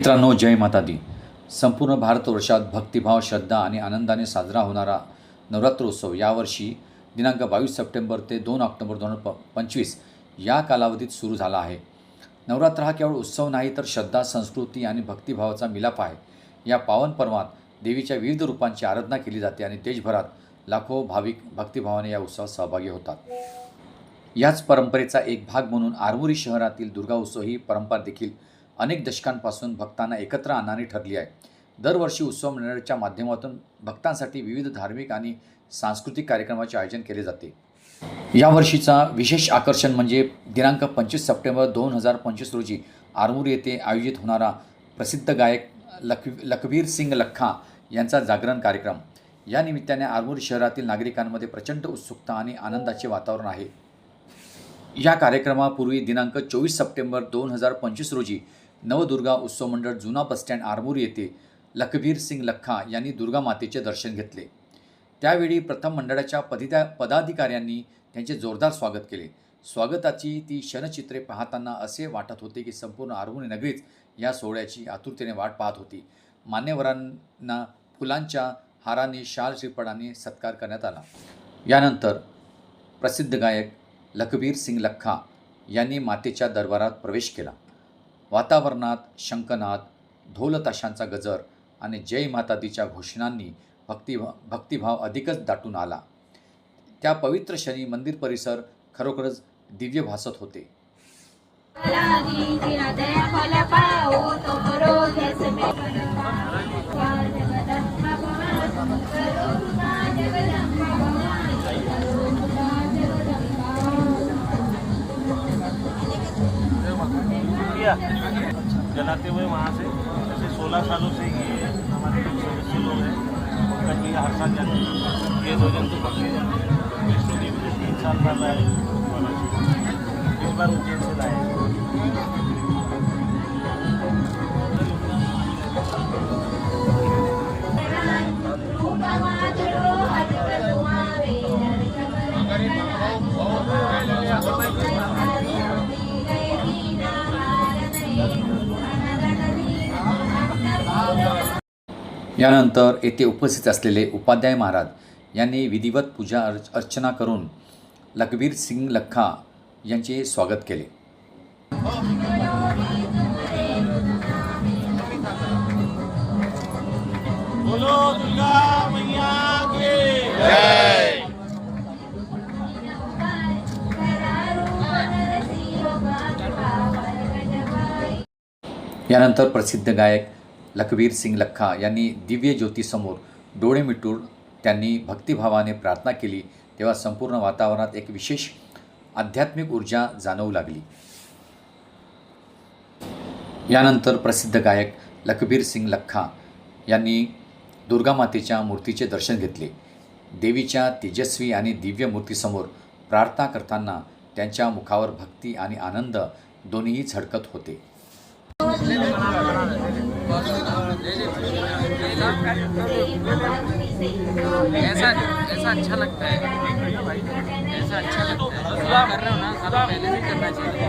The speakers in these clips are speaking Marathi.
मित्रांनो जय माता दी संपूर्ण भारतवर्षात भक्तिभाव श्रद्धा आणि आनंदाने साजरा होणारा नवरात्रोत्सव यावर्षी दिनांक बावीस सप्टेंबर ते दोन ऑक्टोबर दोन हजार प पंचवीस या कालावधीत सुरू झाला आहे. नवरात्र हा केवळ उत्सव नाही तर श्रद्धा संस्कृती आणि भक्तिभावाचा मिलाप आहे. या पावन पर्वात देवीच्या विविध रूपांची आराधना केली जाते आणि देशभरात लाखो भाविक भक्तिभावाने या उत्सवात सहभागी होतात. याच परंपरेचा एक भाग म्हणून आरमोरी शहरातील दुर्गा उत्सव ही परंपरा देखील अनेक दशकांपासून भक्तांना एकत्र आणणारी ठरली आहे. दरवर्षी उत्सव मंडळाच्या माध्यमातून भक्तांसाठी विविध धार्मिक आणि सांस्कृतिक कार्यक्रमाचे आयोजन केले जाते. यावर्षीचा विशेष आकर्षण म्हणजे दिनांक पंचवीस सप्टेंबर दोन हजार पंचवीस रोजी आरमूर येथे आयोजित होणारा प्रसिद्ध गायक लख लखबीर सिंग लख्खा यांचा जागरण कार्यक्रम. या निमित्ताने आरमूर शहरातील नागरिकांमध्ये प्रचंड उत्सुकता आणि आनंदाचे वातावरण आहे. या कार्यक्रमापूर्वी दिनांक चोवीस सप्टेंबर दोन हजार पंचवीस रोजी नवदुर्गा उत्सव मंडळ जुना बसस्टँड आरमोरी येथे लखबीर सिंग लखा यांनी दुर्गा मातेचे दर्शन घेतले. त्यावेळी प्रथम मंडळाच्या पदित्या पदाधिकाऱ्यांनी त्यांचे जोरदार स्वागत केले. स्वागताची ती क्षणचित्रे पाहताना असे वाटत होते की संपूर्ण आरमोरी नगरीच या सोहळ्याची आतुरतेने वाट पाहत होती. मान्यवरांना फुलांच्या हाराने शाल श्रीपडाने सत्कार करण्यात आला. यानंतर प्रसिद्ध गायक लखबीर सिंग लखा यांनी मातेच्या दरबारात प्रवेश केला. वातावरणात शंखनाद ढोलताशांचा गजर आणि जय माता दीच्या घोषणांनी भक्ती भक्तिभाव अधिकच दाटून आला. त्या पवित्र क्षणी मंदिर परिसर खरोखरच दिव्य भासत होते. लागी जलाते हुए वहाँ से। जैसे सोलह सालों से ये हमारे जो सदस्य लोग हैं। उनका भी हर साल जाते हैं। ये दो जन तो पकड़े जाते हैं। वैष्णो देवी मुझे तीन साल बाद लाए इस बार उज्जैन से लाए यानंतर येथे उपस्थित असलेले उपाध्याय महाराज यांनी विधिवत पूजा अर्च अर्चना करून लखबीर सिंग लख्खा यांचे स्वागत केले. यानंतर प्रसिद्ध गायक लखबीर सिंग लख्खा यांनी दिव्य ज्योतीसमोर डोळे मिटून त्यांनी भक्तिभावाने प्रार्थना केली तेव्हा संपूर्ण वातावरणात एक विशेष आध्यात्मिक ऊर्जा जाणवू लागली. यानंतर प्रसिद्ध गायक लखबीर सिंग लख्खा यांनी दुर्गामातेच्या मूर्तीचे दर्शन घेतले. देवीच्या तेजस्वी आणि दिव्य मूर्तीसमोर प्रार्थना करताना त्यांच्या मुखावर भक्ती आणि आनंद दोन्हीही झळकत होते. ऐसा ऐसा अच्छा लगता है। ऐसा अच्छा लगता है। जो कर रहे हो ना, आप पहले भी करना चाहिए।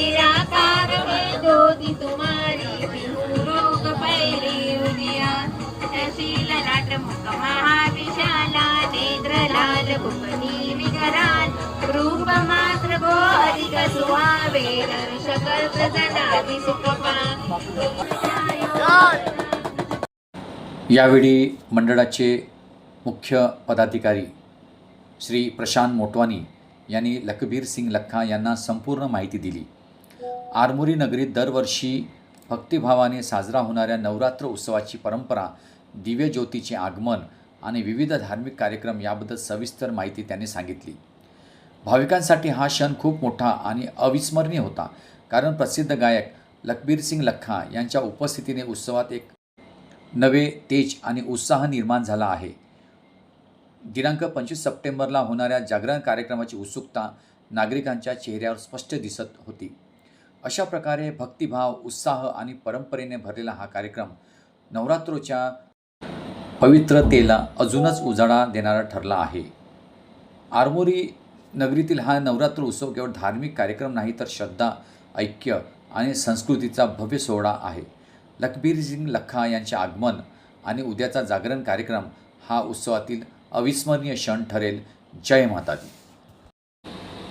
निराकार ज्योती तुम्हारी बिहू रोग पैरी उदिया शशील लाट मुख महाविशाला नेत्र लाल भुवनी विकराल। रूप मात्र गो अधिक सुहावे दर्श कल्प जनादि यावेळी मंडळाचे मुख्य पदाधिकारी श्री प्रशांत मोटवानी यांनी लखबीर सिंग लखा यांना संपूर्ण माहिती दिली. आरमोरी नगरीत दरवर्षी भक्तिभावाने साजरा होणाऱ्या नवरात्र उत्सवाची परंपरा दिव्य ज्योतीचे आगमन आणि विविध धार्मिक कार्यक्रम याबद्दल सविस्तर माहिती त्यांनी सांगितली. भाविकांसाठी हा क्षण खूप मोठा आणि अविस्मरणीय होता कारण प्रसिद्ध गायक लखबीर सिंग लख्खा यांच्या उपस्थितीने उत्सवात एक नवे तेज आणि उत्साह निर्माण झाला आहे. दिनांक पंचवीस सप्टेंबरला होणाऱ्या जागरण कार्यक्रमाची उत्सुकता नागरिकांच्या चेहऱ्यावर स्पष्ट दिसत होती. अशा प्रकारे भक्तिभाव उत्साह आणि परंपरेने भरलेला हा कार्यक्रम नवरात्रोच्या पवित्रतेला अजूनच उजाळा देणारा ठरला आहे. आरमोरी नगरीतील हा नवरात्र उत्सव केवळ धार्मिक कार्यक्रम नाही तर श्रद्धा ऐक्य आणि संस्कृतीचा भव्य सोहळा आहे. लखबीर सिंग लख्खा यांचे आगमन आणि उद्याचा जागरण कार्यक्रम हा उत्सवातील अविस्मरणीय क्षण ठरेल. जय माता दी